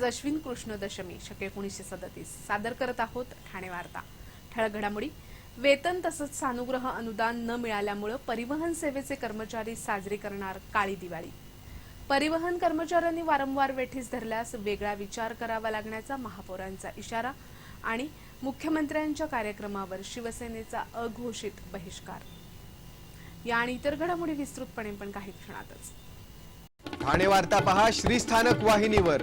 आज अश्विन कृष्ण दशमी शके एकोणीसशे सदतीस. सादर करत आहोत ठाणे वार्ता. ठळक घडामोडी. वेतन तसंच सानुग्रह अनुदान न मिळाल्यामुळं परिवहन सेवेचे कर्मचारी साजरी करणार काळी दिवाळी. परिवहन कर्मचाऱ्यांनी वारंवार वेठीस धरल्यास वेगळा विचार करावा लागण्याचा महापौरांचा इशारा आणि मुख्यमंत्र्यांच्या कार्यक्रमावर शिवसेनेचा अघोषित बहिष्कार. या आणि इतर घडामोडी विस्तृतपणे पण काही क्षणातच. ठाणे वार्ता पहा श्रीस्थानक वाहिनीवर.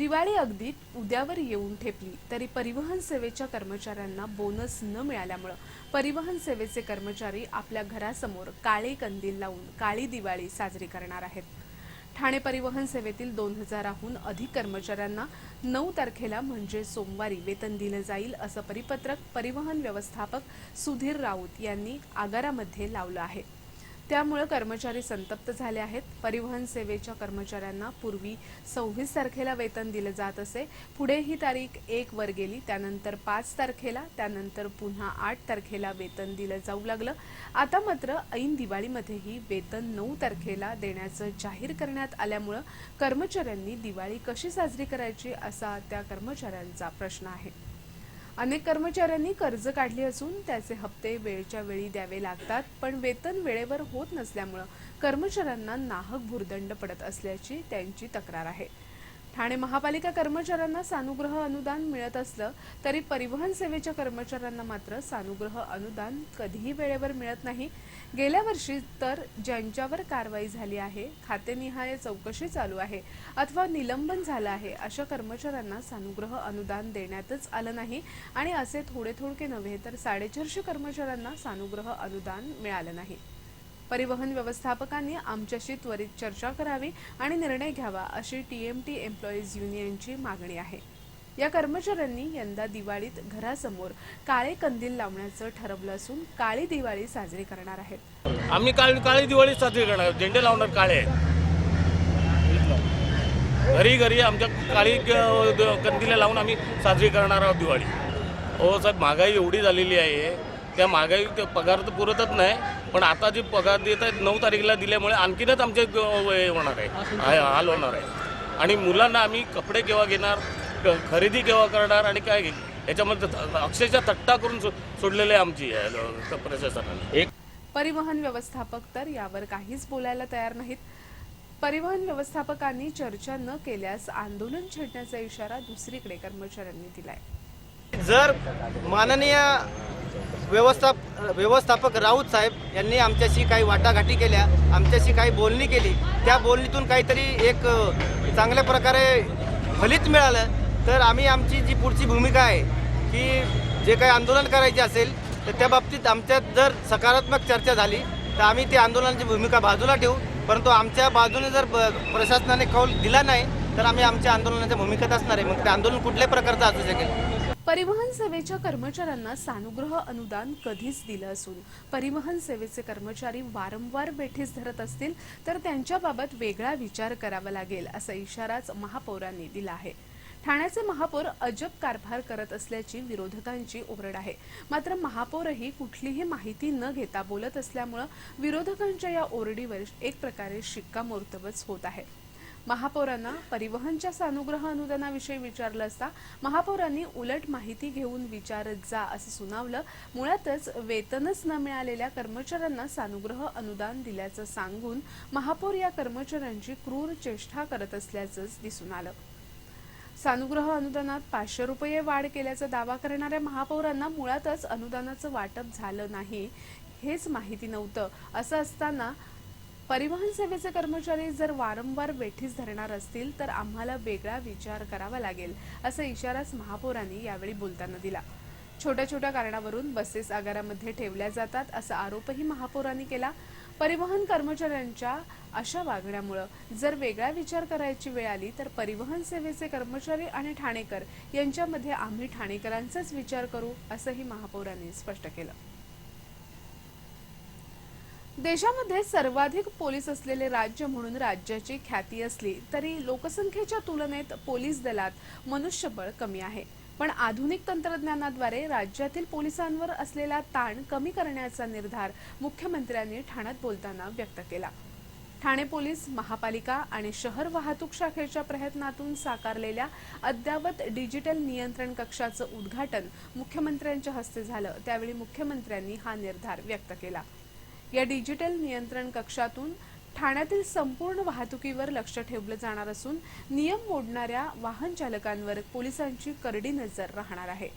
दिवाळी अगदी उद्यावर येऊन ठेपली तरी परिवहन सेवेच्या कर्मचाऱ्यांना बोनस न मिळाल्यामुळं परिवहन सेवेचे कर्मचारी आपल्या घरासमोर काळे कंदील लावून काळी दिवाळी साजरी करणार आहेत. ठाणे परिवहन सेवेतील दोन हजाराहून अधिक कर्मचाऱ्यांना नऊ तारखेला म्हणजे सोमवारी वेतन दिलं जाईल असं परिपत्रक परिवहन व्यवस्थापक सुधीर राऊत यांनी आगारामध्ये लावलं आहे. त्यामुळे कर्मचारी संतप्त झाले आहेत. परिवहन सेवेच्या कर्मचाऱ्यांना पूर्वी सव्वीस तारखेला वेतन दिलं जात असे. पुढे ही तारीख एक वर गेली. त्यानंतर पाच तारखेला त्यानंतर पुन्हा आठ तारखेला वेतन दिलं जाऊ लागलं. आता मात्र ऐन दिवाळीमध्येही वेतन नऊ तारखेला देण्याचं जाहीर करण्यात आल्यामुळं कर्मचाऱ्यांनी दिवाळी कशी साजरी करायची असा त्या कर्मचाऱ्यांचा प्रश्न आहे. अनेक कर्मचाऱ्यांनी कर्ज काढली असून त्याचे हप्ते वेळच्या वेळी द्यावे लागतात पण वेतन वेळेवर होत नसल्यामुळं कर्मचाऱ्यांना नाहक भुर्दंड पडत असल्याची त्यांची तक्रार आहे. ठाणे महापालिका कर्मचाऱ्यांना सानुग्रह अनुदान मिळत असलं तरी परिवहन सेवेच्या कर्मचाऱ्यांना मात्र सानुग्रह अनुदान कधीही वेळेवर मिळत नाही. गेल्या वर्षी तर ज्यांच्यावर कारवाई झाली आहे खातेनिहाय चौकशी चालू आहे अथवा निलंबन झालं आहे अशा कर्मचाऱ्यांना सानुग्रह अनुदान देण्यातच आलं नाही आणि असे थोडे थोडके नव्हे तर साडेचारशे कर्मचाऱ्यांना सानुग्रह अनुदान मिळालं नाही. परिवहन व्यवस्थापकांनी आमच्याशी त्वरित चर्चा करावी आणि निर्णय घ्यावा अशी टीएमटी एम्प्लॉईज युनियनची मागणी आहे. या कर्मचाऱ्यांनी यंदा दिवाळीत घरासमोर काळे कंदील लावण्याचं ठरवलं असून काळी दिवाळी साजरी करणार आहेत. आम्ही काळी काळी दिवाळी साजरी करणार झेंडे लावणार काळे घरी घरी आमच्या काळी क- लावून आम्ही साजरी करणार आहोत दिवाळी. हो साहेब महागाई एवढी झालेली आहे. त्या महागाई पगार तर पुरतच नाही. पण आता जी पगार देत आहेत नऊ तारीखला दिल्यामुळे आणखीनच आमचे हे होणार आहे. हाल होणार आहे. आणि मुलांना आम्ही कपडे केव्हा घेणार खरेदी केव्हा करणार आणि काय याच्यामध्ये अक्षरशः तट्टा करून सोडलेली आहे आमची प्रशासनाने. परिवहन व्यवस्थापक तर यावर काहीच बोलायला तयार नाहीत. परिवहन व्यवस्थापकांनी चर्चा न केल्यास आंदोलन छेडण्याचा इशारा दुसरीकडे कर्मचाऱ्यांनी दिलाय. जर माननीय व्यवस्थाप व्यवस्थापक राऊत साहेब यांनी आमच्याशी काही वाटाघाटी केल्या आमच्याशी काही बोलणी केली. त्या बोलणीतून काहीतरी एक चांगल्या प्रकारे फलित मिळालं. तर आम्ही आमची जी पुढची भूमिका आहे की जे काही आंदोलन करायचे असेल तर त्या बाबतीत आमच्यात जर सकारात्मक चर्चा झाली तर आम्ही ती आंदोलनाची भूमिका बाजूला ठेवू. परंतु आमच्या बाजूने जर ब- प्रशासनाने कौल दिला नाही तर आम्ही आमच्या आंदोलनाच्या भूमिकेत असणार आहे. मग ते आंदोलन कुठल्याही प्रकारचं असू शकेल. परिवहन सेवेच्या कर्मचाऱ्यांना सानुग्रह अनुदान कधीच दिलं असून परिवहन सेवेचे कर्मचारी वारंवार बेठीस धरत असतील तर त्यांच्याबाबत वेगळा विचार करावा लागेल असा इशाराच महापौरांनी दिला आहे. ठाण्याचे महापौर अजब कारभार करत असल्याची विरोधकांची ओरड आहे. मात्र महापौरही कुठलीही माहिती न घेता बोलत असल्यामुळं विरोधकांच्या या ओरडीवर एक प्रकारे शिक्कामोर्तबच होत आहे. महापौरांना परिवहनच्या सानुग्रह अनुदानाविषयी विचारलं असता महापौरांनी उलट माहिती घेऊन विचारत जा असं सुनावलं. मुळातच वेतनच न मिळालेल्या कर्मचाऱ्यांना सानुग्रह अनुदान दिल्याचं सांगून महापौर या कर्मचाऱ्यांची क्रूर चेष्टा करत असल्याचंच दिसून आलं. सानुग्रह अनुदानात पाचशे रुपये वाढ केल्याचा दावा करणाऱ्या महापौरांना मुळातच अनुदानाचं वाटप झालं नाही हेच माहिती नव्हतं. असं असताना परिवहन सेवेचे कर्मचारी जर वारंवार वेठीस धरणार असतील तर आम्हाला वेगळा विचार करावा लागेल असा इशाराच महापौरांनी यावेळी बोलताना दिला. छोट्या छोट्या कारणावरून बसेस आगारामध्ये ठेवल्या जातात असा आरोपही महापौरांनी केला. परिवहन कर्मचाऱ्यांच्या अशा वागण्यामुळं जर वेगळा विचार करायची वेळ आली तर परिवहन सेवेचे कर्मचारी आणि ठाणेकर यांच्यामध्ये आम्ही ठाणेकरांचाच विचार करू असंही महापौरांनी स्पष्ट केलं. देशामध्ये सर्वाधिक पोलीस असलेले राज्य म्हणून राज्याची ख्याती असली तरी लोकसंख्येच्या तुलनेत पोलीस दलात मनुष्यबळ कमी आहे. पण आधुनिक तंत्रज्ञानाद्वारे राज्यातील पोलिसांवर असलेला ताण कमी करण्याचा निर्धार मुख्यमंत्र्यांनी ठाण्यात बोलताना व्यक्त केला. ठाणे पोलीस महापालिका आणि शहर वाहतूक शाखेच्या प्रयत्नातून साकारलेल्या अद्यावत डिजिटल नियंत्रण कक्षाचं उद्घाटन मुख्यमंत्र्यांच्या हस्ते झालं. त्यावेळी मुख्यमंत्र्यांनी हा निर्धार व्यक्त केला. या डिजिटल नियंत्रण कक्षातून ठाण्यातील संपूर्ण वाहतुकीवर लक्ष ठेवलं जाणार असून नियम मोडणाऱ्या वाहन चालकांवर पोलिसांची करडी नजर राहणार आहे.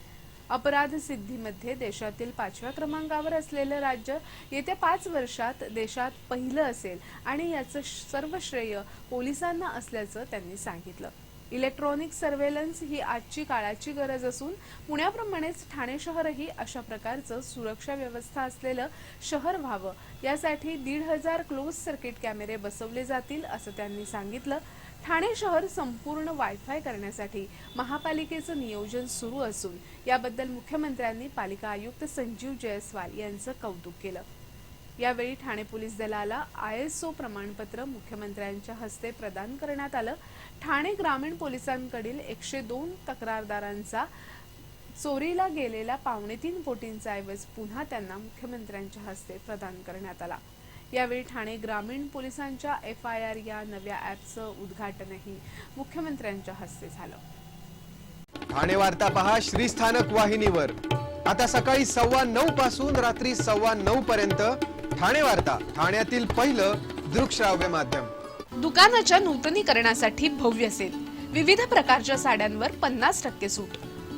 अपराध सिद्धीमध्ये देशातील पाचव्या क्रमांकावर असलेलं राज्य येत्या पाच वर्षात देशात पहिलं असेल आणि याचं सर्व श्रेय पोलिसांना असल्याचं त्यांनी सांगितलं. इलेक्ट्रॉनिक सर्वेलन्स ही आजची काळाची गरज असून पुण्याप्रमाणेच ठाणे शहरही अशा प्रकारचं सुरक्षा व्यवस्था असलेलं शहर व्हावं. यासाठी दीड हजार क्लोज सर्किट कॅमेरे बसवले जातील असं त्यांनी सांगितलं. ठाणे शहर संपूर्ण वायफाय करण्यासाठी महापालिकेचं नियोजन सुरू असून याबद्दल मुख्यमंत्र्यांनी पालिका आयुक्त संजीव जयस्वाल यांचं कौतुक केलं. यावेळी ठाणे पोलीस दलाला आय एस ओ प्रमाणपत्र मुख्यमंत्र्यांच्या हस्ते प्रदान करण्यात आलं. ठाणे ग्रामीण पोलिसांकडील एकशे दोन तक्रारदारांचा चोरीला गेलेला पावणे तीन कोटींचा ऐवज पुन्हा त्यांना मुख्यमंत्र्यांच्या हस्ते प्रदान करण्यात आला. यावेळी ठाणे ग्रामीण पोलिसांच्या एफ आय आर या नव्या ॲपचं उद्घाटनही मुख्यमंत्र्यांच्या हस्ते झालं. ठाणे वार्ता पहा श्रीस्थानक वाहिनीवर. आता सकाळी सव्वा नऊ पासून रात्री सव्वा नऊ पर्यंत ठाणे वार्ता ठाण्यातील पहिलं दृकश्राव्य माध्यम. दुकानाच्या नूतनीकरणासाठी भव्य सेल. विविध प्रकारच्या साड्यांवर पन्नास टक्के सूट.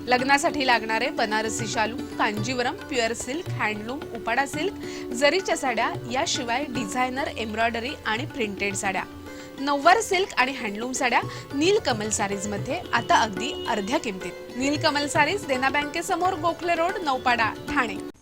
लग्नासाठी लागणारे बनारसी शालू Kanjivaram pure silk handloom Uppada silk जरीच्या साड्या याशिवाय डिझायनर एम्ब्रॉयडरी आणि प्रिंटेड साड्या. नऊवार सिल्क आणि हँडलूम साड्या नीलकमल सारीजमध्ये आता अगदी अर्ध्या किमतीत. नीलकमल सारीज देना बँकेसमोर गोखले रोड नौपाडा ठाणे.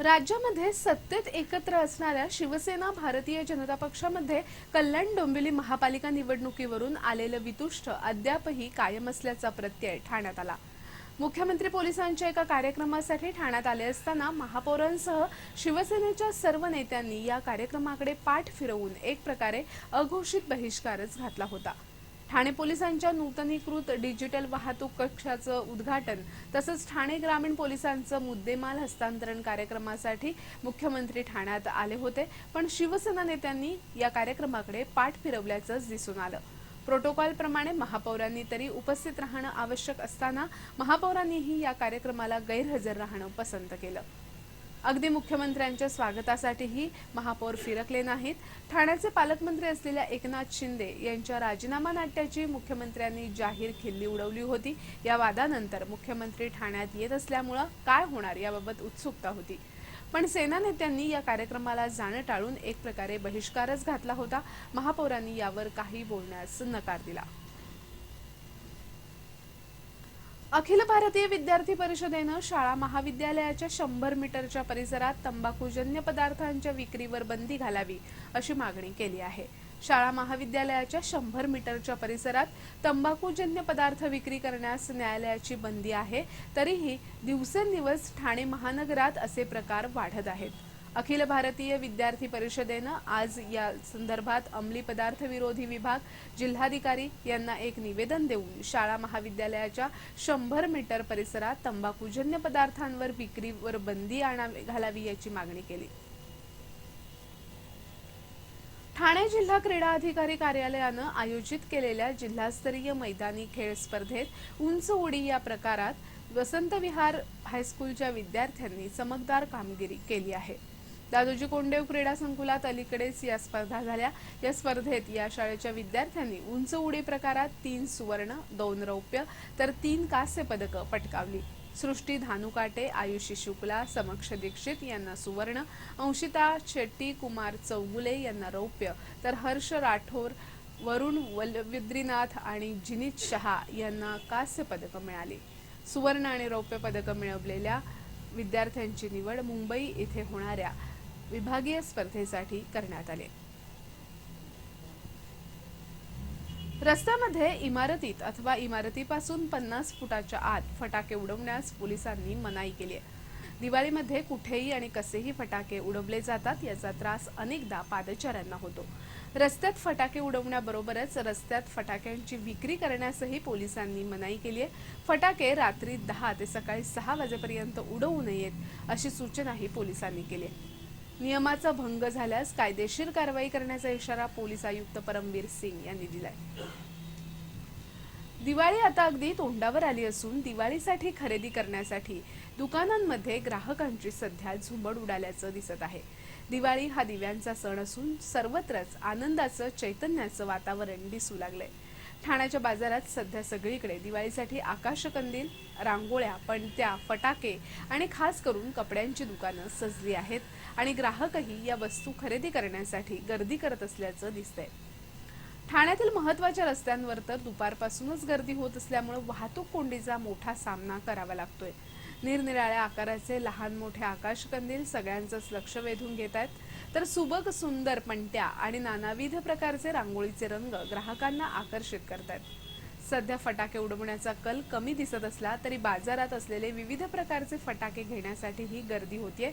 राज्यामध्ये सत्तेत एकत्र असणाऱ्या शिवसेना भारतीय जनता पक्षामध्ये कल्याण डोंबिवली महापालिका निवडणुकीवरून आलेलं वितुष्ट अद्यापही कायम असल्याचा प्रत्यय ठाण्यात आला. मुख्यमंत्री पोलिसांच्या एका कार्यक्रमासाठी ठाण्यात आले असताना महापौरांसह शिवसेनेच्या सर्व नेत्यांनी या कार्यक्रमाकडे पाठ फिरवून एक प्रकारे अघोषित बहिष्कारच घातला होता. ठाणे पोलिसांच्या नूतनीकृत डिजिटल वाहतूक कक्षाचं उद्घाटन तसंच ठाणे ग्रामीण पोलिसांचं मुद्देमाल हस्तांतरण कार्यक्रमासाठी मुख्यमंत्री ठाण्यात आले होते. पण शिवसेना नेत्यांनी या कार्यक्रमाकडे पाठ फिरवल्याचंच दिसून आलं. प्रोटोकॉलप्रमाणे महापौरांनी तरी उपस्थित राहणं आवश्यक असताना महापौरांनीही या कार्यक्रमाला गैरहजर राहणं पसंत केलं. अगदी मुख्यमंत्र्यांच्या स्वागतासाठीही महापौर फिरकले नाहीत ठाण्याचे पालकमंत्री असलेल्या एकनाथ शिंदे यांच्या राजीनामा नाट्याची मुख्यमंत्र्यांनी जाहीर खिल्ली उडवली होती. या वादानंतर मुख्यमंत्री ठाण्यात येत असल्यामुळं काय होणार याबाबत उत्सुकता होती. पण सेना नेत्यांनी या कार्यक्रमाला जाणं टाळून एक प्रकारे बहिष्कारच घातला होता. महापौरांनी यावर काही बोलण्यास नकार दिला. अखिल भारतीय विद्यार्थी परिषदेनं शाळा महाविद्यालयाच्या शंभर मीटरच्या परिसरात तंबाखूजन्य पदार्थांच्या विक्रीवर बंदी घालावी अशी मागणी केली आहे. शाळा महाविद्यालयाच्या शंभर मीटरच्या परिसरात तंबाखूजन्य पदार्थ विक्री करण्यास न्यायालयाची बंदी आहे तरीही दिवसेंदिवस ठाणे महानगरात असे प्रकार वाढत आहेत. अखिल भारतीय विद्यार्थी परिषदेनं आज या संदर्भात अंमली पदार्थ विरोधी विभाग जिल्हाधिकारी यांना एक निवेदन देऊन शाळा महाविद्यालयाच्या शंभर मीटर परिसरात तंबाखूजन्य पदार्थांवर विक्रीवर बंदी आणावी घालावी याची मागणी केली. ठाणे जिल्हा क्रीडा अधिकारी कार्यालयानं आयोजित केलेल्या जिल्हास्तरीय मैदानी खेळ स्पर्धेत उंच उडी या प्रकारात वसंत विहार हायस्कूलच्या विद्यार्थ्यांनी चमकदार कामगिरी केली आहे. दादोजी कोंडेव क्रीडा संकुलात अलीकडेच या स्पर्धा झाल्या. या स्पर्धेत या शाळेच्या विद्यार्थ्यांनी उंच उडी प्रकारात तीन सुवर्ण दोन रौप्य तर तीन कांस्य पदकं पटकावली. सृष्टी धानुकाटे आयुषी शुक्ला समक्ष दीक्षित यांना सुवर्ण अंशिता शेट्टी कुमार चौगुले यांना रौप्य तर हर्ष राठोर वरुण वलविद्रीनाथ आणि जिनीत शहा यांना कांस्य पदकं मिळाली. सुवर्ण आणि रौप्य पदकं मिळवलेल्या विद्यार्थ्यांची निवड मुंबई इथे होणाऱ्या विभागीय स्पर्धेसाठी करण्यात आले. रस्त्यामध्ये इमारतीत अथवा इमारतीपासून पन्नास फुटाच्या आत फटाके उडवण्यास पोलिसांनी मनाई केली आहे. दिवाळीमध्ये कुठेही आणि कसेही फटाके उडवले जातात याचा त्रास अनेकदा पादचाऱ्यांना होतो. रस्त्यात फटाके उडवण्याबरोबरच रस्त्यात फटाक्यांची विक्री करण्यासही पोलिसांनी मनाई केली आहे. फटाके रात्री दहा ते सकाळी सहा वाजेपर्यंत उडवू नयेत अशी सूचनाही पोलिसांनी केली आहे. नियमाचा भंग झाल्यास कायदेशीर कारवाई करण्याचा इशारा पोलीस आयुक्त परमवीर सिंग यांनी दिलाय. दिवाळी आता अगदी तोंडावर आली असून दिवाळीसाठी खरेदी करण्यासाठी दुकानांमध्ये ग्राहकांची सध्या झुंबड उडाल्याचं दिसत आहे. दिवाळी हा दिव्यांचा सण असून सर्वत्रच आनंदाचं चैतन्याचं वातावरण दिसू लागलंय. ठाण्याच्या बाजारात सध्या सगळीकडे दिवाळीसाठी आकाशकंदील रांगोळ्या पणत्या फटाके आणि खास करून कपड्यांची दुकानं सजली आहेत. आणि ग्राहकही या वस्तू खरेदी करण्यासाठी गर्दी करत असल्याचं दिसतंय. ठाण्यातील महत्त्वाच्या रस्त्यांवर तर दुपारपासूनच गर्दी होत असल्यामुळे वाहतूक कोंडीचा मोठा सामना करावा लागतोय. निरनिराळ्या आकाराचे लहान मोठे आकाशकंदील सगळ्यांचंच लक्ष वेधून घेत आहेत. तर सुबक सुंदर पणत्या आणि नानाविध प्रकारचे रांगोळीचे रंग ग्राहकांना आकर्षित करतात सध्या फटाके उडवण्याचा कल कमी दिसत असला तरी बाजारात असलेले विविध प्रकारचे फटाके घेण्यासाठी ही गर्दी होतीये.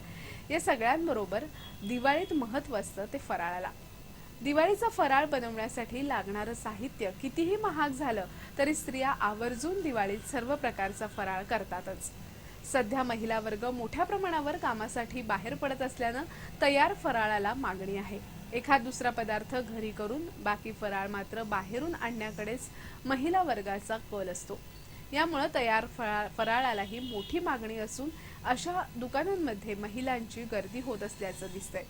या सगळ्यांबरोबर दिवाळीत महत्त्व असतं ते फराळाला. दिवाळीचा फराळ बनवण्यासाठी लागणारं साहित्य कितीही महाग झालं तरी स्त्रिया आवर्जून दिवाळीत सर्व प्रकारचा फराळ करतातच. सध्या महिला वर्ग मोठ्या प्रमाणावर कामासाठी बाहेर पडत असल्यानं तयार फराळाला मागणी आहे. एखाद दुसरा पदार्थ घरी करून बाकी फराळ मात्र बाहेरून आणण्याकडेच महिला वर्गाचा कल असतो. यामुळं तयार फराळ फराळालाही मोठी मागणी असून अशा दुकानांमध्ये महिलांची गर्दी होत असल्याचं दिसतंय.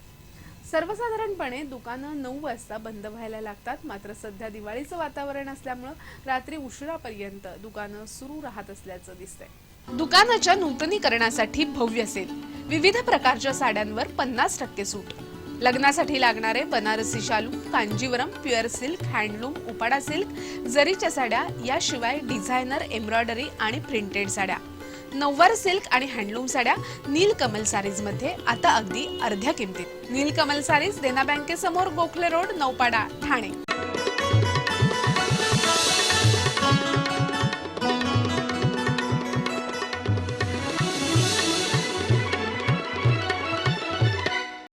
सर्वसाधारणपणे दुकानं नऊ वाजता बंद व्हायला लागतात मात्र सध्या दिवाळीचं वातावरण असल्यामुळं रात्री उशिरापर्यंत दुकानं सुरू राहत असल्याचं दिसतंय. दुकानाच्या नूतनीकरणासाठी भव्य सेल. विविध प्रकारच्या साड्यांवर पन्नास टक्के सूट. लग्नासाठी लागणारे बनारसी शालू Kanjivaram pure silk handloom Uppada silk जरीच्या साड्या याशिवाय डिझायनर एम्ब्रॉयडरी आणि प्रिंटेड साड्या. नऊवार सिल्क आणि हँडलूम साड्या नीलकमल सारीजमध्ये आता अगदी अर्ध्या किमतीत. नीलकमल सारीज देना बँकेसमोर गोखले रोड नौपाडा ठाणे.